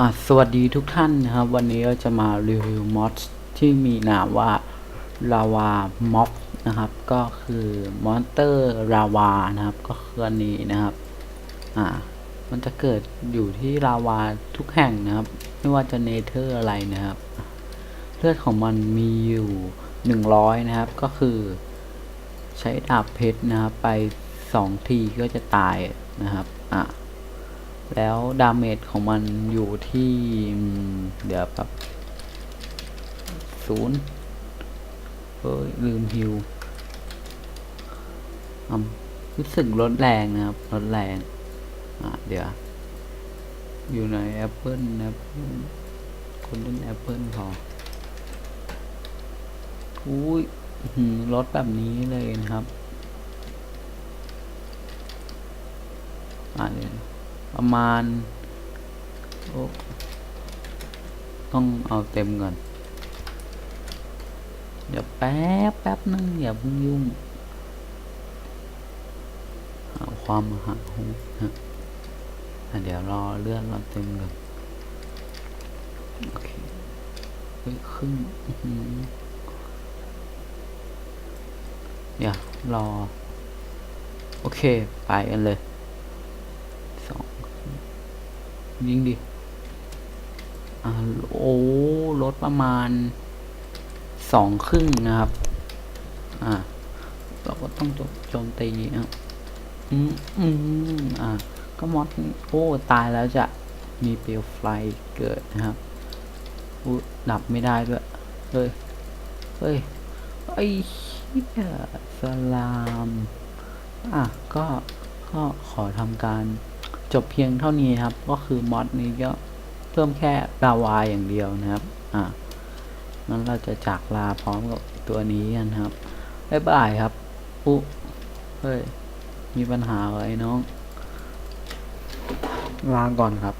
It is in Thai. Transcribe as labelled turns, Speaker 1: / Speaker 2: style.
Speaker 1: อะสวัสดีทุกท่านนะครับ วันนี้เราจะมารีวิวมอดที่มีนามว่าลาวาม็อบนะครับ ก็คือมอนเตอร์ลาวานะครับ ก็คืออันนี้นะครับ อ่า มันจะเกิดอยู่ที่ลาวาทุกแห่งนะครับ ไม่ว่าจะเนเธอร์อะไรนะครับ เลือดของมันมีอยู่หนึ่งร้อยนะครับ ก็คือ ใช้ดาบเพชรนะครับ ไปสองทีก็จะตายนะครับ อะ แล้วดาเมจของมันอยู่ที่เดี๋ยวแบบศูนย์เฮ้ยลืมฮิวอืมรู้สึกลดแรงนะครับลดแรง อะเดี๋ยว อยู่ในแอปเปิลแอปเปิลคนเล่นแอปเปิลพออุ้ยร้อหือลดแบบนี้เลยนะครับ อ่าเดี๋ยว ประมาณโอ้ต้องเอาเต็มก่อน เดี๋ยวแป๊บแป๊บนึงอย่าเพิ่งยุ่ง หาความหาหูฮะเดี๋ยวรอเลื่อนเราเต็มก่อนโอเคเฮ้ยครึ่งอย่ารอ โอเค ไปกันเลย สอง ยิงดิอ่าโอ้ลดประมาณสองครึ่งนะครับ อ่า เราก็ต้องโจโจมตีอะอืมอืมอ่า ก็มอดโอ้ตายแล้วจะมีเปลวไฟเกิดนะครับอู้ดับไม่ได้ด้วย เฮ้ย เฮ้ย ไอ้เหี้ยสลาม อะ ก็ ก็ขอทำการ จบเพียงเท่านี้ครับ ก็คือมอดนี้ก็เพิ่มแค่ลาวาอย่างเดียวนะครับ อะงั้นเราจะจากลาพร้อมกับตัวนี้กันครับบ๊ายบายครับ อุ๊ เฮ้ย มีปัญหาเหรอไอ้น้อง ลาก่อนครับ